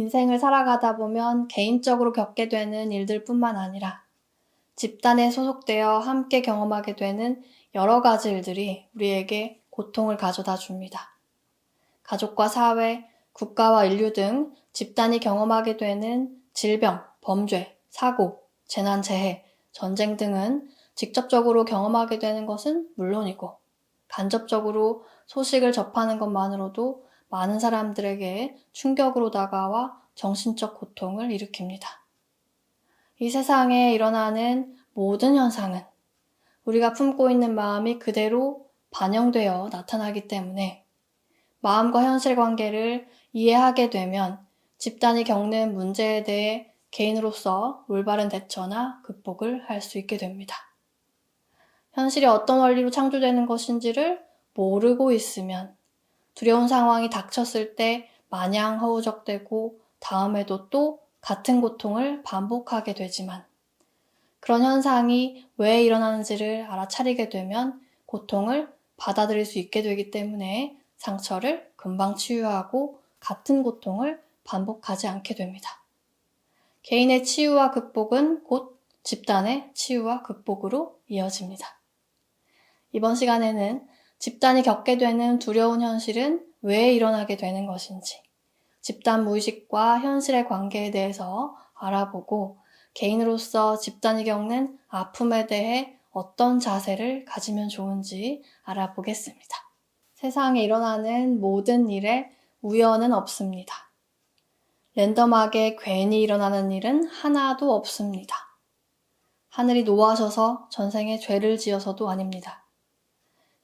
인생을 살아가다 보면 개인적으로 겪게 되는 일들 뿐만 아니라 집단에 소속되어 함께 경험하게 되는 여러 가지 일들이 우리에게 고통을 가져다 줍니다. 가족과 사회, 국가와 인류 등 집단이 경험하게 되는 질병, 범죄, 사고, 재난, 재해, 전쟁 등은 직접적으로 경험하게 되는 것은 물론이고 간접적으로 소식을 접하는 것만으로도 많은 사람들에게 충격으로 다가와 정신적 고통을 일으킵니다. 이 세상에 일어나는 모든 현상은 우리가 품고 있는 마음이 그대로 반영되어 나타나기 때문에 마음과 현실 관계를 이해하게 되면 집단이 겪는 문제에 대해 개인으로서 올바른 대처나 극복을 할 수 있게 됩니다. 현실이 어떤 원리로 창조되는 것인지를 모르고 있으면 두려운 상황이 닥쳤을 때 마냥 허우적대고 다음에도 또 같은 고통을 반복하게 되지만 그런 현상이 왜 일어나는지를 알아차리게 되면 고통을 받아들일 수 있게 되기 때문에 상처를 금방 치유하고 같은 고통을 반복하지 않게 됩니다. 개인의 치유와 극복은 곧 집단의 치유와 극복으로 이어집니다. 이번 시간에는 집단이 겪게 되는 두려운 현실은 왜 일어나게 되는 것인지, 집단 무의식과 현실의 관계에 대해서 알아보고 개인으로서 집단이 겪는 아픔에 대해 어떤 자세를 가지면 좋은지 알아보겠습니다. 세상에 일어나는 모든 일에 우연은 없습니다. 랜덤하게 괜히 일어나는 일은 하나도 없습니다. 하늘이 노하셔서 전생에 죄를 지어서도 아닙니다.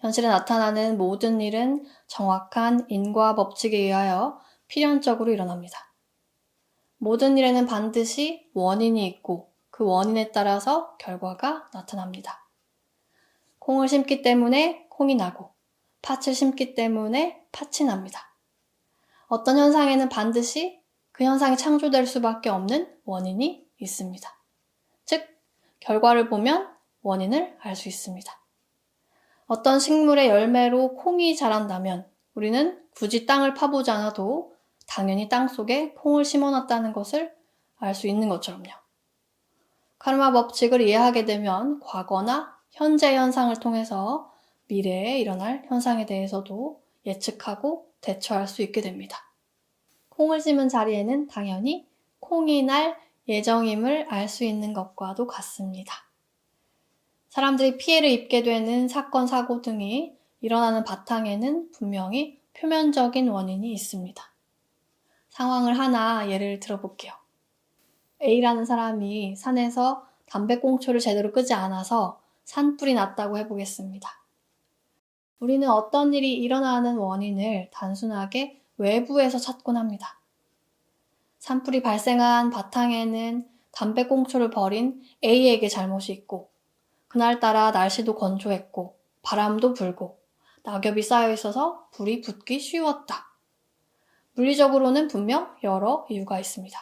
현실에 나타나는 모든 일은 정확한 인과 법칙에 의하여 필연적으로 일어납니다. 모든 일에는 반드시 원인이 있고 그 원인에 따라서 결과가 나타납니다. 콩을 심기 때문에 콩이 나고 팥을 심기 때문에 팥이 납니다. 어떤 현상에는 반드시 그 현상이 창조될 수밖에 없는 원인이 있습니다. 즉, 결과를 보면 원인을 알 수 있습니다. 어떤 식물의 열매로 콩이 자란다면 우리는 굳이 땅을 파보지 않아도 당연히 땅 속에 콩을 심어놨다는 것을 알 수 있는 것처럼요. 카르마 법칙을 이해하게 되면 과거나 현재 현상을 통해서 미래에 일어날 현상에 대해서도 예측하고 대처할 수 있게 됩니다. 콩을 심은 자리에는 당연히 콩이 날 예정임을 알 수 있는 것과도 같습니다. 사람들이 피해를 입게 되는 사건, 사고 등이 일어나는 바탕에는 분명히 표면적인 원인이 있습니다. 상황을 하나 예를 들어볼게요. A라는 사람이 산에서 담배꽁초를 제대로 끄지 않아서 산불이 났다고 해보겠습니다. 우리는 어떤 일이 일어나는 원인을 단순하게 외부에서 찾곤 합니다. 산불이 발생한 바탕에는 담배꽁초를 버린 A에게 잘못이 있고, 그날따라 날씨도 건조했고, 바람도 불고, 낙엽이 쌓여 있어서 불이 붙기 쉬웠다. 물리적으로는 분명 여러 이유가 있습니다.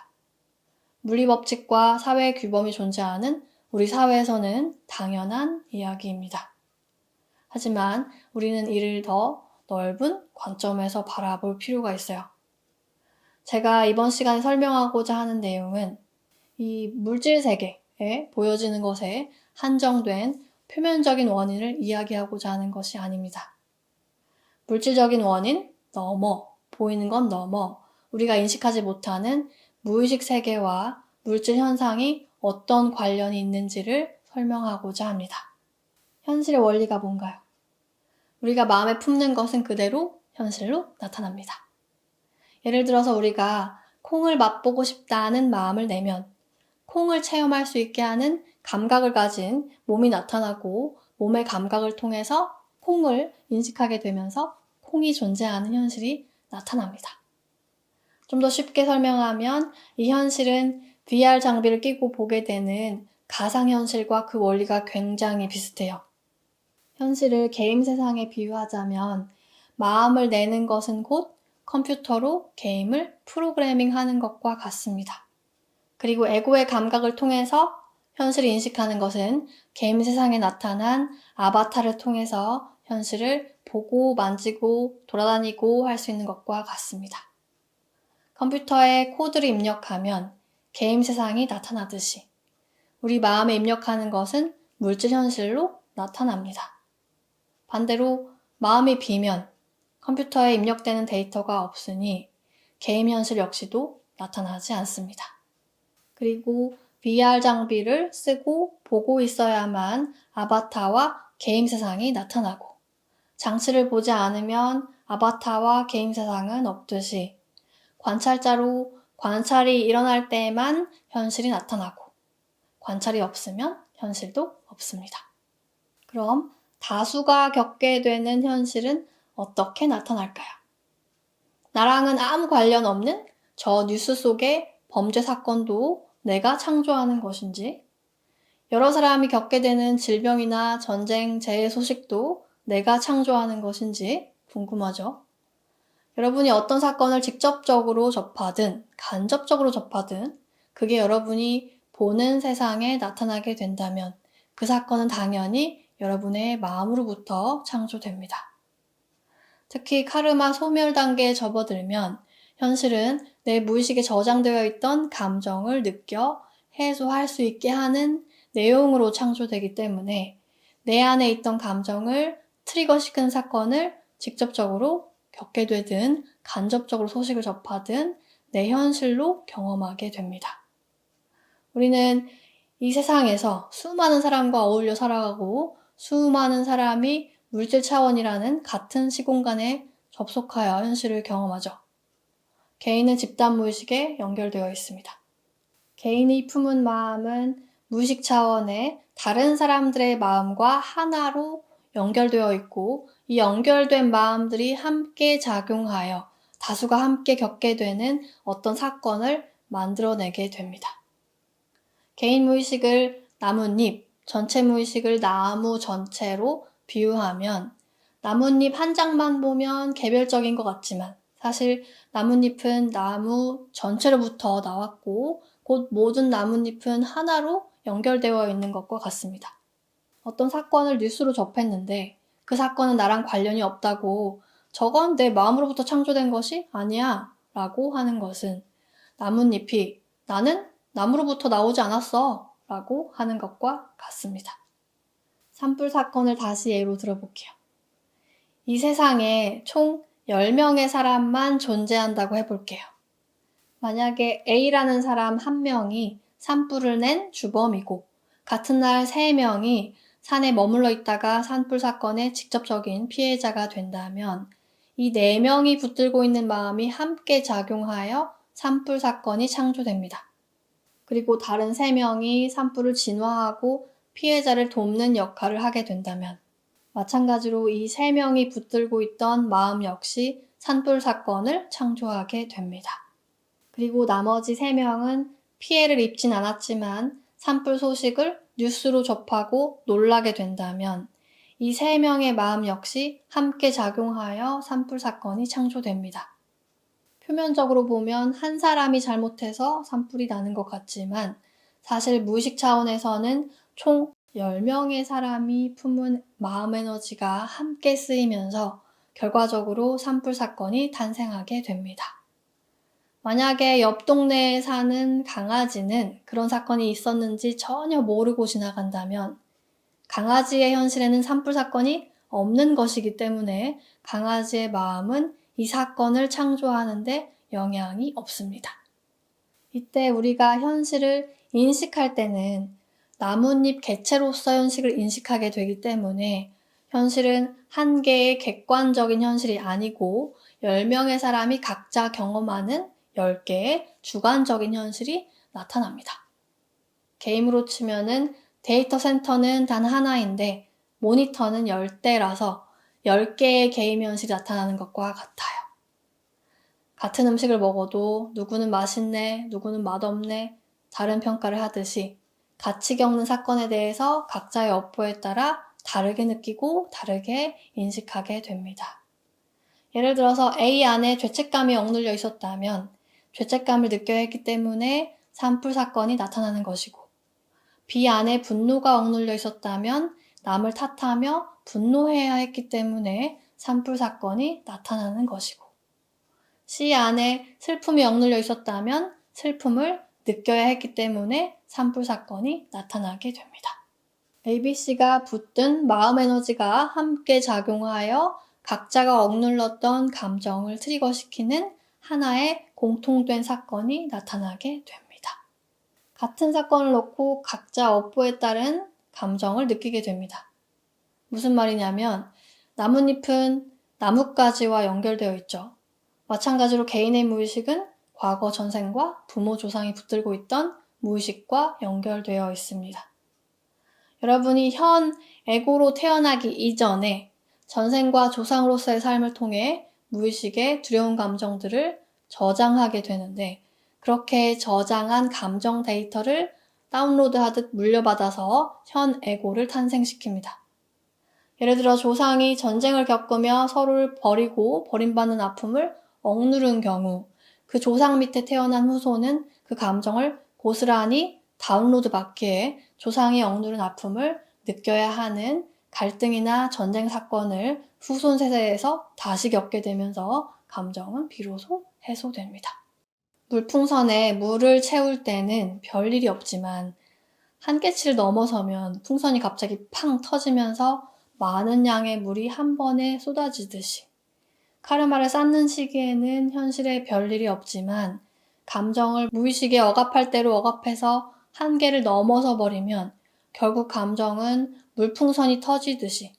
물리 법칙과 사회 규범이 존재하는 우리 사회에서는 당연한 이야기입니다. 하지만 우리는 이를 더 넓은 관점에서 바라볼 필요가 있어요. 제가 이번 시간에 설명하고자 하는 내용은 이 물질 세계에 보여지는 것에 한정된 표면적인 원인을 이야기하고자 하는 것이 아닙니다. 물질적인 원인 넘어, 보이는 건 넘어, 우리가 인식하지 못하는 무의식 세계와 물질 현상이 어떤 관련이 있는지를 설명하고자 합니다. 현실의 원리가 뭔가요? 우리가 마음에 품는 것은 그대로 현실로 나타납니다. 예를 들어서 우리가 콩을 맛보고 싶다는 마음을 내면 콩을 체험할 수 있게 하는 감각을 가진 몸이 나타나고 몸의 감각을 통해서 콩을 인식하게 되면서 콩이 존재하는 현실이 나타납니다. 좀 더 쉽게 설명하면 이 현실은 VR 장비를 끼고 보게 되는 가상현실과 그 원리가 굉장히 비슷해요. 현실을 게임 세상에 비유하자면 마음을 내는 것은 곧 컴퓨터로 게임을 프로그래밍 하는 것과 같습니다. 그리고 에고의 감각을 통해서 현실을 인식하는 것은 게임 세상에 나타난 아바타를 통해서 현실을 보고 만지고 돌아다니고 할 수 있는 것과 같습니다. 컴퓨터에 코드를 입력하면 게임 세상이 나타나듯이 우리 마음에 입력하는 것은 물질 현실로 나타납니다. 반대로 마음이 비면 컴퓨터에 입력되는 데이터가 없으니 게임 현실 역시도 나타나지 않습니다. 그리고 VR 장비를 쓰고 보고 있어야만 아바타와 게임 세상이 나타나고 장치를 보지 않으면 아바타와 게임 세상은 없듯이 관찰자로 관찰이 일어날 때에만 현실이 나타나고 관찰이 없으면 현실도 없습니다. 그럼 다수가 겪게 되는 현실은 어떻게 나타날까요? 나랑은 아무 관련 없는 저 뉴스 속의 범죄 사건도 내가 창조하는 것인지, 여러 사람이 겪게 되는 질병이나 전쟁, 재해 소식도 내가 창조하는 것인지 궁금하죠? 여러분이 어떤 사건을 직접적으로 접하든 간접적으로 접하든 그게 여러분이 보는 세상에 나타나게 된다면 그 사건은 당연히 여러분의 마음으로부터 창조됩니다. 특히 카르마 소멸 단계에 접어들면 현실은 내 무의식에 저장되어 있던 감정을 느껴 해소할 수 있게 하는 내용으로 창조되기 때문에 내 안에 있던 감정을 트리거시킨 사건을 직접적으로 겪게 되든 간접적으로 소식을 접하든 내 현실로 경험하게 됩니다. 우리는 이 세상에서 수많은 사람과 어울려 살아가고 수많은 사람이 물질 차원이라는 같은 시공간에 접속하여 현실을 경험하죠. 개인은 집단 무의식에 연결되어 있습니다. 개인이 품은 마음은 무의식 차원의 다른 사람들의 마음과 하나로 연결되어 있고 이 연결된 마음들이 함께 작용하여 다수가 함께 겪게 되는 어떤 사건을 만들어내게 됩니다. 개인 무의식을 나뭇잎, 전체 무의식을 나무 전체로 비유하면 나뭇잎 한 장만 보면 개별적인 것 같지만 사실 나뭇잎은 나무 전체로부터 나왔고 곧 모든 나뭇잎은 하나로 연결되어 있는 것과 같습니다. 어떤 사건을 뉴스로 접했는데 그 사건은 나랑 관련이 없다고 저건 내 마음으로부터 창조된 것이 아니야 라고 하는 것은 나뭇잎이 나는 나무로부터 나오지 않았어 라고 하는 것과 같습니다. 산불 사건을 다시 예로 들어볼게요. 이 세상에 총 10명의 사람만 존재한다고 해볼게요. 만약에 A라는 사람 한 명이 산불을 낸 주범이고 같은 날 3명이 산에 머물러 있다가 산불 사건의 직접적인 피해자가 된다면 이 4명이 붙들고 있는 마음이 함께 작용하여 산불 사건이 창조됩니다. 그리고 다른 3명이 산불을 진화하고 피해자를 돕는 역할을 하게 된다면 마찬가지로 이 세 명이 붙들고 있던 마음 역시 산불 사건을 창조하게 됩니다. 그리고 나머지 세 명은 피해를 입진 않았지만 산불 소식을 뉴스로 접하고 놀라게 된다면 이 세 명의 마음 역시 함께 작용하여 산불 사건이 창조됩니다. 표면적으로 보면 한 사람이 잘못해서 산불이 나는 것 같지만 사실 무의식 차원에서는 총 10명의 사람이 품은 마음 에너지가 함께 쓰이면서 결과적으로 산불 사건이 탄생하게 됩니다. 만약에 옆 동네에 사는 강아지는 그런 사건이 있었는지 전혀 모르고 지나간다면 강아지의 현실에는 산불 사건이 없는 것이기 때문에 강아지의 마음은 이 사건을 창조하는데 영향이 없습니다. 이때 우리가 현실을 인식할 때는 나뭇잎 개체로서 현실을 인식하게 되기 때문에 현실은 한 개의 객관적인 현실이 아니고 10명의 사람이 각자 경험하는 10개의 주관적인 현실이 나타납니다. 게임으로 치면은 데이터 센터는 단 하나인데 모니터는 10대라서 10개의 게임 현실이 나타나는 것과 같아요. 같은 음식을 먹어도 누구는 맛있네, 누구는 맛없네, 다른 평가를 하듯이 같이 겪는 사건에 대해서 각자의 업보에 따라 다르게 느끼고 다르게 인식하게 됩니다. 예를 들어서 A 안에 죄책감이 억눌려 있었다면 죄책감을 느껴야 했기 때문에 산불 사건이 나타나는 것이고 B 안에 분노가 억눌려 있었다면 남을 탓하며 분노해야 했기 때문에 산불 사건이 나타나는 것이고 시 안에 슬픔이 억눌려 있었다면 슬픔을 느껴야 했기 때문에 산불 사건이 나타나게 됩니다. ABC가 붙든 마음 에너지가 함께 작용하여 각자가 억눌렀던 감정을 트리거시키는 하나의 공통된 사건이 나타나게 됩니다. 같은 사건을 놓고 각자 업보에 따른 감정을 느끼게 됩니다. 무슨 말이냐면 나뭇잎은 나뭇가지와 연결되어 있죠. 마찬가지로 개인의 무의식은 과거 전생과 부모 조상이 붙들고 있던 무의식과 연결되어 있습니다. 여러분이 현 에고로 태어나기 이전에 전생과 조상으로서의 삶을 통해 무의식의 두려운 감정들을 저장하게 되는데 그렇게 저장한 감정 데이터를 다운로드하듯 물려받아서 현 에고를 탄생시킵니다. 예를 들어 조상이 전쟁을 겪으며 서로를 버리고 버림받는 아픔을 억누른 경우 그 조상 밑에 태어난 후손은 그 감정을 고스란히 다운로드 받기에 조상이 억누른 아픔을 느껴야 하는 갈등이나 전쟁 사건을 후손 세대에서 다시 겪게 되면서 감정은 비로소 해소됩니다. 물풍선에 물을 채울 때는 별일이 없지만 한계치를 넘어서면 풍선이 갑자기 팡 터지면서 많은 양의 물이 한 번에 쏟아지듯이 카르마를 쌓는 시기에는 현실에 별 일이 없지만 감정을 무의식에 억압할 대로 억압해서 한계를 넘어서 버리면 결국 감정은 물풍선이 터지듯이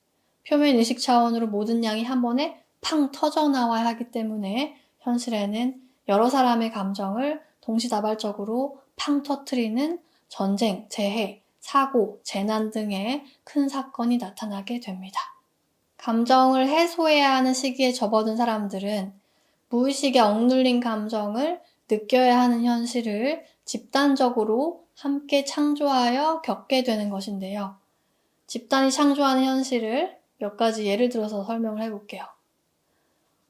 표면 의식 차원으로 모든 양이 한 번에 팡 터져 나와야 하기 때문에 현실에는 여러 사람의 감정을 동시다발적으로 팡 터트리는 전쟁, 재해, 사고, 재난 등의 큰 사건이 나타나게 됩니다. 감정을 해소해야 하는 시기에 접어든 사람들은 무의식에 억눌린 감정을 느껴야 하는 현실을 집단적으로 함께 창조하여 겪게 되는 것인데요. 집단이 창조하는 현실을 몇 가지 예를 들어서 설명을 해볼게요.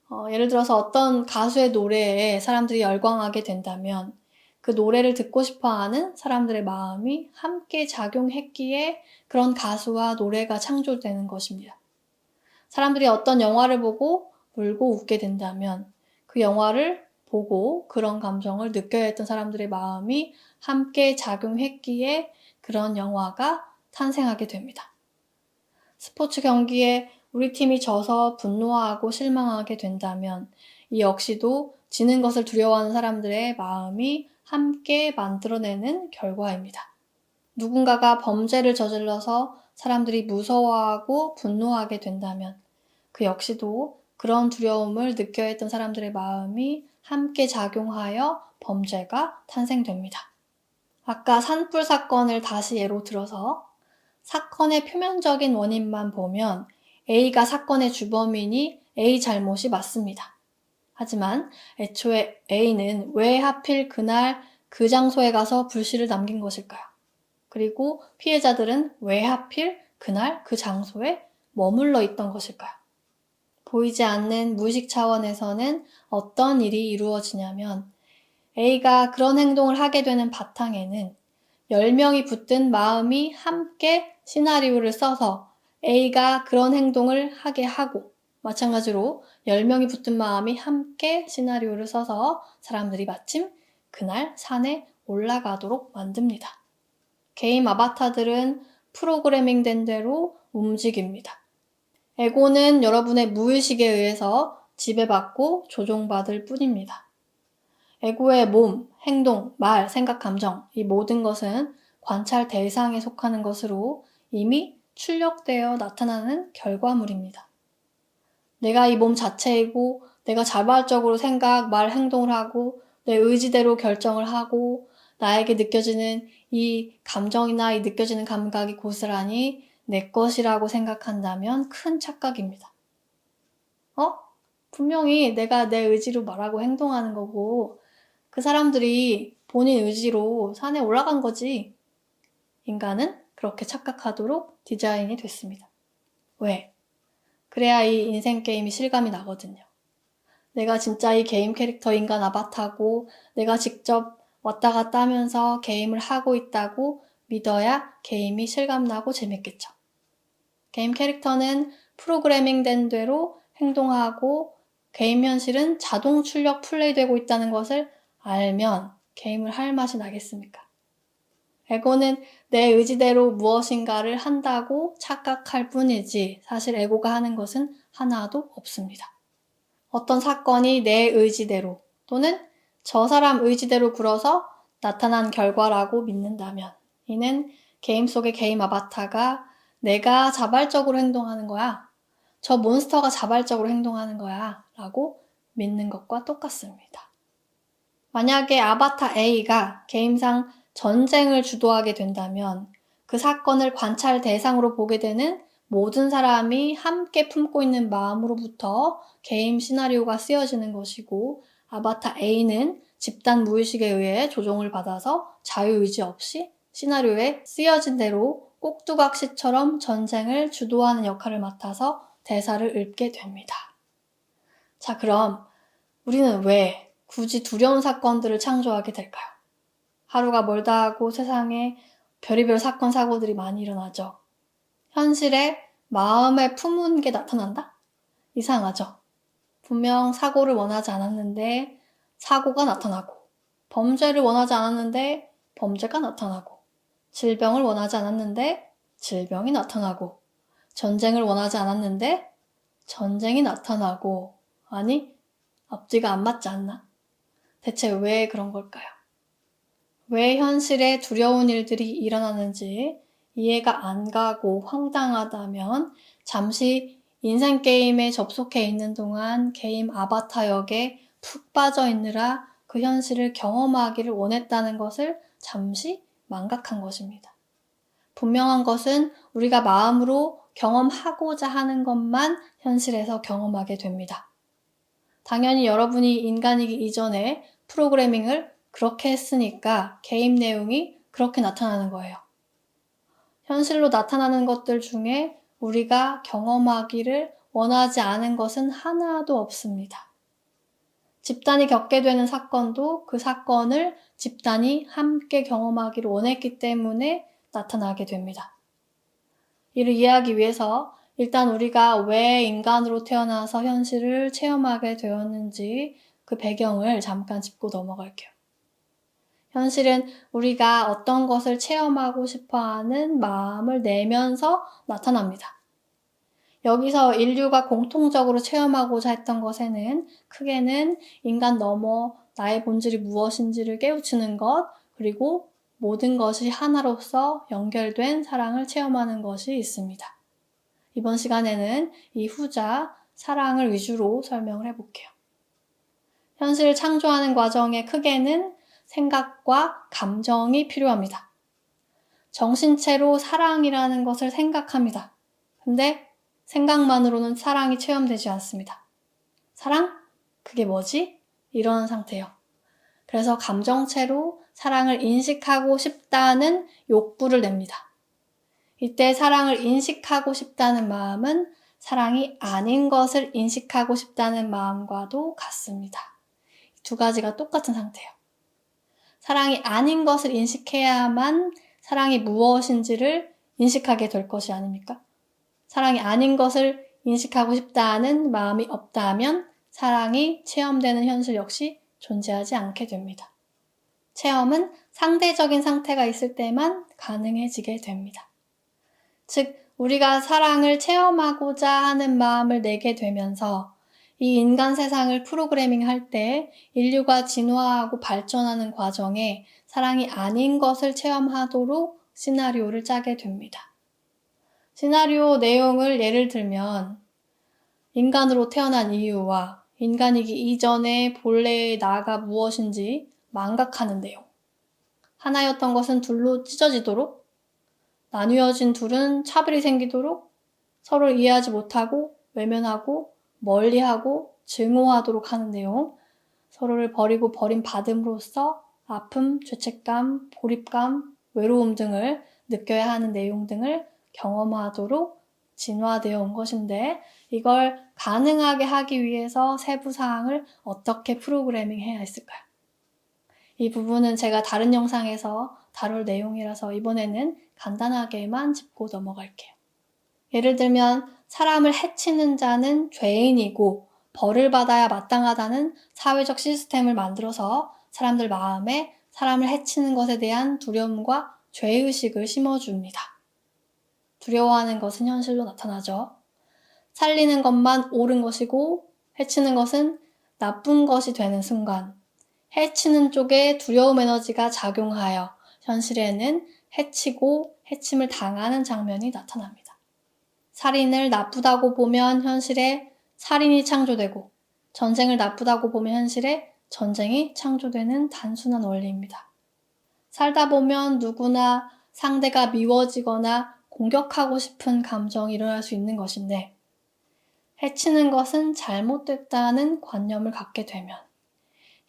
어, 예를 들어서 어떤 가수의 노래에 사람들이 열광하게 된다면 그 노래를 듣고 싶어 하는 사람들의 마음이 함께 작용했기에 그런 가수와 노래가 창조되는 것입니다. 사람들이 어떤 영화를 보고 울고 웃게 된다면 그 영화를 보고 그런 감정을 느껴야 했던 사람들의 마음이 함께 작용했기에 그런 영화가 탄생하게 됩니다. 스포츠 경기에 우리 팀이 져서 분노하고 실망하게 된다면 이 역시도 지는 것을 두려워하는 사람들의 마음이 함께 만들어내는 결과입니다. 누군가가 범죄를 저질러서 사람들이 무서워하고 분노하게 된다면 그 역시도 그런 두려움을 느껴야 했던 사람들의 마음이 함께 작용하여 범죄가 탄생됩니다. 아까 산불 사건을 다시 예로 들어서 사건의 표면적인 원인만 보면 A가 사건의 주범이니 A 잘못이 맞습니다. 하지만 애초에 A는 왜 하필 그날 그 장소에 가서 불씨를 남긴 것일까요? 그리고 피해자들은 왜 하필 그날 그 장소에 머물러 있던 것일까요? 보이지 않는 무의식 차원에서는 어떤 일이 이루어지냐면 A가 그런 행동을 하게 되는 바탕에는 10명이 붙든 마음이 함께 시나리오를 써서 A가 그런 행동을 하게 하고 마찬가지로 10명이 붙은 마음이 함께 시나리오를 써서 사람들이 마침 그날 산에 올라가도록 만듭니다. 게임 아바타들은 프로그래밍 된 대로 움직입니다. 에고는 여러분의 무의식에 의해서 지배받고 조종받을 뿐입니다. 에고의 몸, 행동, 말, 생각, 감정, 이 모든 것은 관찰 대상에 속하는 것으로 이미 출력되어 나타나는 결과물입니다. 내가 이 몸 자체이고 내가 자발적으로 생각, 말, 행동을 하고 내 의지대로 결정을 하고 나에게 느껴지는 이 감정이나 이 느껴지는 감각이 고스란히 내 것이라고 생각한다면 큰 착각입니다. 어? 분명히 내가 내 의지로 말하고 행동하는 거고 그 사람들이 본인 의지로 산에 올라간 거지. 인간은 그렇게 착각하도록 디자인이 됐습니다. 왜? 그래야 이 인생 게임이 실감이 나거든요. 내가 진짜 이 게임 캐릭터 인간 아바타고 내가 직접 왔다 갔다 하면서 게임을 하고 있다고 믿어야 게임이 실감나고 재밌겠죠. 게임 캐릭터는 프로그래밍 된 대로 행동하고 게임 현실은 자동 출력 플레이되고 있다는 것을 알면 게임을 할 맛이 나겠습니까? 에고는 내 의지대로 무엇인가를 한다고 착각할 뿐이지 사실 에고가 하는 것은 하나도 없습니다. 어떤 사건이 내 의지대로 또는 저 사람 의지대로 굴어서 나타난 결과라고 믿는다면 이는 게임 속의 게임 아바타가 내가 자발적으로 행동하는 거야. 저 몬스터가 자발적으로 행동하는 거야. 라고 믿는 것과 똑같습니다. 만약에 아바타 A가 게임상 전쟁을 주도하게 된다면 그 사건을 관찰 대상으로 보게 되는 모든 사람이 함께 품고 있는 마음으로부터 게임 시나리오가 쓰여지는 것이고 아바타 A는 집단 무의식에 의해 조종을 받아서 자유의지 없이 시나리오에 쓰여진 대로 꼭두각시처럼 전쟁을 주도하는 역할을 맡아서 대사를 읊게 됩니다. 자, 그럼 우리는 왜 굳이 두려운 사건들을 창조하게 될까요? 하루가 멀다 하고 세상에 별의별 사건, 사고들이 많이 일어나죠. 현실에 마음에 품은 게 나타난다? 이상하죠. 분명 사고를 원하지 않았는데 사고가 나타나고, 범죄를 원하지 않았는데 범죄가 나타나고, 질병을 원하지 않았는데 질병이 나타나고, 전쟁을 원하지 않았는데 전쟁이 나타나고, 아니, 앞뒤가 안 맞지 않나? 대체 왜 그런 걸까요? 왜 현실에 두려운 일들이 일어나는지 이해가 안 가고 황당하다면 잠시 인생 게임에 접속해 있는 동안 게임 아바타 역에 푹 빠져 있느라 그 현실을 경험하기를 원했다는 것을 잠시 망각한 것입니다. 분명한 것은 우리가 마음으로 경험하고자 하는 것만 현실에서 경험하게 됩니다. 당연히 여러분이 인간이기 이전에 프로그래밍을 그렇게 했으니까 게임 내용이 그렇게 나타나는 거예요. 현실로 나타나는 것들 중에 우리가 경험하기를 원하지 않은 것은 하나도 없습니다. 집단이 겪게 되는 사건도 그 사건을 집단이 함께 경험하기를 원했기 때문에 나타나게 됩니다. 이를 이해하기 위해서 일단 우리가 왜 인간으로 태어나서 현실을 체험하게 되었는지 그 배경을 잠깐 짚고 넘어갈게요. 현실은 우리가 어떤 것을 체험하고 싶어 하는 마음을 내면서 나타납니다. 여기서 인류가 공통적으로 체험하고자 했던 것에는 크게는 인간 넘어 나의 본질이 무엇인지를 깨우치는 것, 그리고 모든 것이 하나로서 연결된 사랑을 체험하는 것이 있습니다. 이번 시간에는 이 후자, 사랑을 위주로 설명을 해볼게요. 현실을 창조하는 과정에 크게는 생각과 감정이 필요합니다. 정신체로 사랑이라는 것을 생각합니다. 근데 생각만으로는 사랑이 체험되지 않습니다. 사랑? 그게 뭐지? 이런 상태요. 그래서 감정체로 사랑을 인식하고 싶다는 욕구를 냅니다. 이때 사랑을 인식하고 싶다는 마음은 사랑이 아닌 것을 인식하고 싶다는 마음과도 같습니다. 두 가지가 똑같은 상태예요. 사랑이 아닌 것을 인식해야만 사랑이 무엇인지를 인식하게 될 것이 아닙니까? 사랑이 아닌 것을 인식하고 싶다는 마음이 없다면 사랑이 체험되는 현실 역시 존재하지 않게 됩니다. 체험은 상대적인 상태가 있을 때만 가능해지게 됩니다. 즉, 우리가 사랑을 체험하고자 하는 마음을 내게 되면서 이 인간 세상을 프로그래밍 할 때 인류가 진화하고 발전하는 과정에 사랑이 아닌 것을 체험하도록 시나리오를 짜게 됩니다. 시나리오 내용을 예를 들면 인간으로 태어난 이유와 인간이기 이전의 본래의 나가 무엇인지 망각하는 내용. 하나였던 것은 둘로 찢어지도록, 나뉘어진 둘은 차별이 생기도록, 서로를 이해하지 못하고 외면하고 멀리하고 증오하도록 하는 내용, 서로를 버리고 버림 받음으로써 아픔, 죄책감, 고립감, 외로움 등을 느껴야 하는 내용 등을 경험하도록 진화되어 온 것인데 이걸 가능하게 하기 위해서 세부 사항을 어떻게 프로그래밍 해야 했을까요? 이 부분은 제가 다른 영상에서 다룰 내용이라서 이번에는 간단하게만 짚고 넘어갈게요. 예를 들면 사람을 해치는 자는 죄인이고 벌을 받아야 마땅하다는 사회적 시스템을 만들어서 사람들 마음에 사람을 해치는 것에 대한 두려움과 죄의식을 심어줍니다. 두려워하는 것은 현실로 나타나죠. 살리는 것만 옳은 것이고 해치는 것은 나쁜 것이 되는 순간 해치는 쪽에 두려움 에너지가 작용하여 현실에는 해치고 해침을 당하는 장면이 나타납니다. 살인을 나쁘다고 보면 현실에 살인이 창조되고 전쟁을 나쁘다고 보면 현실에 전쟁이 창조되는 단순한 원리입니다. 살다 보면 누구나 상대가 미워지거나 공격하고 싶은 감정이 일어날 수 있는 것인데 해치는 것은 잘못됐다는 관념을 갖게 되면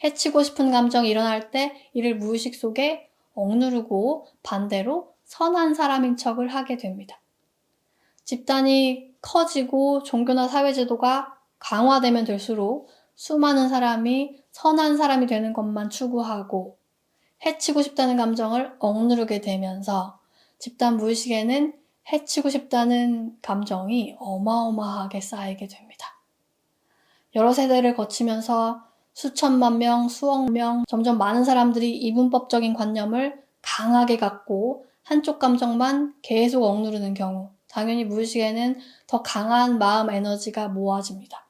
해치고 싶은 감정이 일어날 때 이를 무의식 속에 억누르고 반대로 선한 사람인 척을 하게 됩니다. 집단이 커지고 종교나 사회제도가 강화되면 될수록 수많은 사람이 선한 사람이 되는 것만 추구하고 해치고 싶다는 감정을 억누르게 되면서 집단 무의식에는 해치고 싶다는 감정이 어마어마하게 쌓이게 됩니다. 여러 세대를 거치면서 수천만 명, 수억 명, 점점 많은 사람들이 이분법적인 관념을 강하게 갖고 한쪽 감정만 계속 억누르는 경우, 당연히 무의식에는 더 강한 마음 에너지가 모아집니다.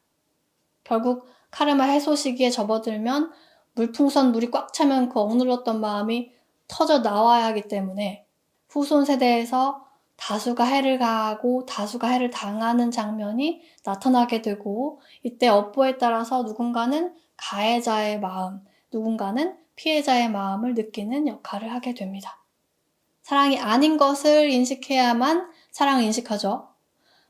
결국 카르마 해소 시기에 접어들면 물풍선 물이 꽉 차면 그 억눌렀던 마음이 터져 나와야 하기 때문에 후손 세대에서 다수가 해를 가하고 다수가 해를 당하는 장면이 나타나게 되고 이때 업보에 따라서 누군가는 가해자의 마음, 누군가는 피해자의 마음을 느끼는 역할을 하게 됩니다. 사랑이 아닌 것을 인식해야만 사랑을 인식하죠.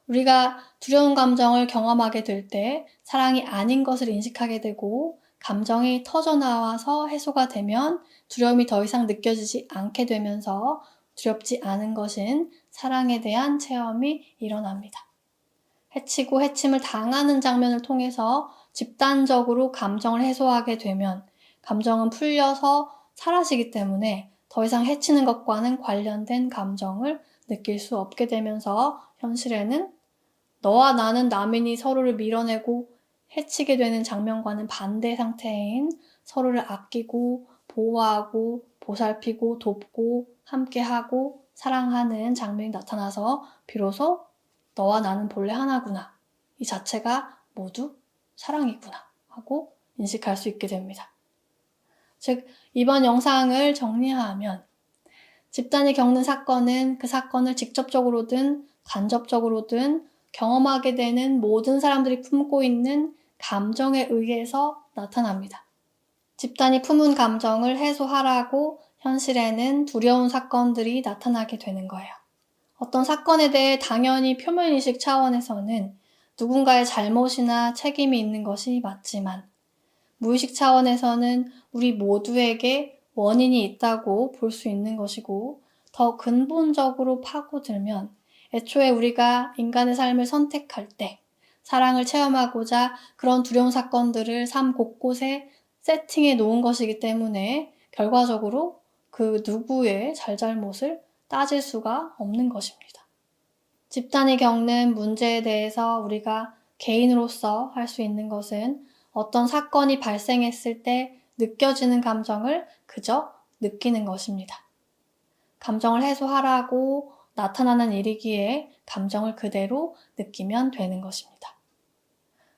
우리가 두려운 감정을 경험하게 될 때 사랑이 아닌 것을 인식하게 되고 감정이 터져 나와서 해소가 되면 두려움이 더 이상 느껴지지 않게 되면서 두렵지 않은 것인 사랑에 대한 체험이 일어납니다. 해치고 해침을 당하는 장면을 통해서 집단적으로 감정을 해소하게 되면 감정은 풀려서 사라지기 때문에 더 이상 해치는 것과는 관련된 감정을 느낄 수 없게 되면서 현실에는 너와 나는 남인이 서로를 밀어내고 해치게 되는 장면과는 반대 상태인 서로를 아끼고 보호하고 보살피고 돕고 함께하고 사랑하는 장면이 나타나서 비로소 너와 나는 본래 하나구나. 이 자체가 모두 사랑이구나. 하고 인식할 수 있게 됩니다. 즉, 이번 영상을 정리하면 집단이 겪는 사건은 그 사건을 직접적으로든 간접적으로든 경험하게 되는 모든 사람들이 품고 있는 감정에 의해서 나타납니다. 집단이 품은 감정을 해소하라고 현실에는 두려운 사건들이 나타나게 되는 거예요. 어떤 사건에 대해 당연히 표면의식 차원에서는 누군가의 잘못이나 책임이 있는 것이 맞지만 무의식 차원에서는 우리 모두에게 원인이 있다고 볼 수 있는 것이고 더 근본적으로 파고들면 애초에 우리가 인간의 삶을 선택할 때 사랑을 체험하고자 그런 두려운 사건들을 삶 곳곳에 세팅해 놓은 것이기 때문에 결과적으로 그 누구의 잘잘못을 따질 수가 없는 것입니다. 집단이 겪는 문제에 대해서 우리가 개인으로서 할 수 있는 것은 어떤 사건이 발생했을 때 느껴지는 감정을 그저 느끼는 것입니다. 감정을 해소하라고 나타나는 일이기에 감정을 그대로 느끼면 되는 것입니다.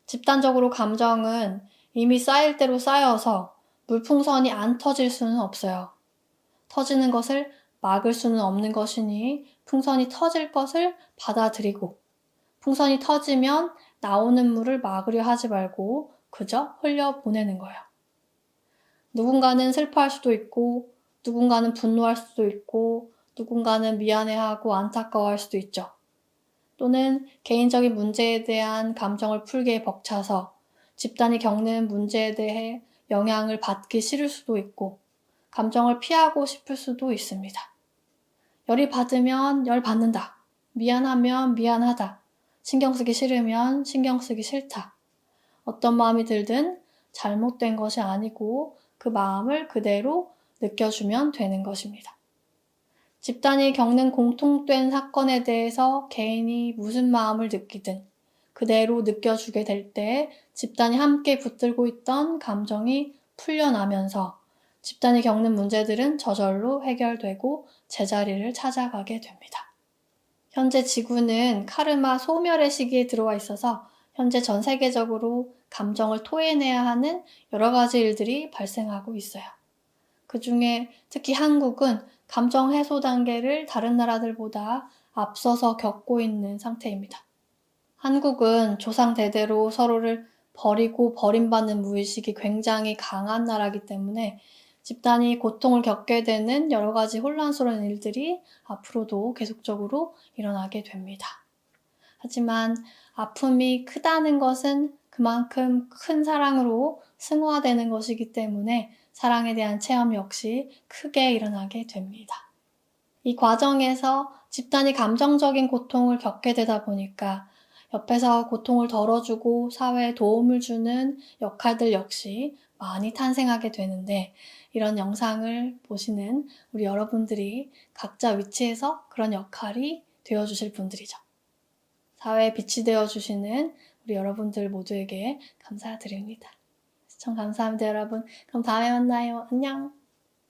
집단적으로 감정은 이미 쌓일 대로 쌓여서 물풍선이 안 터질 수는 없어요. 터지는 것을 막을 수는 없는 것이니 풍선이 터질 것을 받아들이고 풍선이 터지면 나오는 물을 막으려 하지 말고 그저 흘려 보내는 거예요. 누군가는 슬퍼할 수도 있고 누군가는 분노할 수도 있고 누군가는 미안해하고 안타까워할 수도 있죠. 또는 개인적인 문제에 대한 감정을 풀기에 벅차서 집단이 겪는 문제에 대해 영향을 받기 싫을 수도 있고 감정을 피하고 싶을 수도 있습니다. 열이 받으면 열 받는다. 미안하면 미안하다. 신경 쓰기 싫으면 신경 쓰기 싫다. 어떤 마음이 들든 잘못된 것이 아니고 그 마음을 그대로 느껴주면 되는 것입니다. 집단이 겪는 공통된 사건에 대해서 개인이 무슨 마음을 느끼든 그대로 느껴주게 될 때 집단이 함께 붙들고 있던 감정이 풀려나면서 집단이 겪는 문제들은 저절로 해결되고 제자리를 찾아가게 됩니다. 현재 지구는 카르마 소멸의 시기에 들어와 있어서 현재 전 세계적으로 감정을 토해내야 하는 여러 가지 일들이 발생하고 있어요. 그 중에 특히 한국은 감정 해소 단계를 다른 나라들보다 앞서서 겪고 있는 상태입니다. 한국은 조상 대대로 서로를 버리고 버림받는 무의식이 굉장히 강한 나라이기 때문에 집단이 고통을 겪게 되는 여러 가지 혼란스러운 일들이 앞으로도 계속적으로 일어나게 됩니다. 하지만 아픔이 크다는 것은 그만큼 큰 사랑으로 승화되는 것이기 때문에 사랑에 대한 체험 역시 크게 일어나게 됩니다. 이 과정에서 집단이 감정적인 고통을 겪게 되다 보니까 옆에서 고통을 덜어주고 사회에 도움을 주는 역할들 역시 많이 탄생하게 되는데 이런 영상을 보시는 우리 여러분들이 각자 위치에서 그런 역할이 되어주실 분들이죠. 사회에 빛이 되어주시는 우리 여러분들 모두에게 감사드립니다. 시청 감사합니다, 여러분. 그럼 다음에 만나요. 안녕.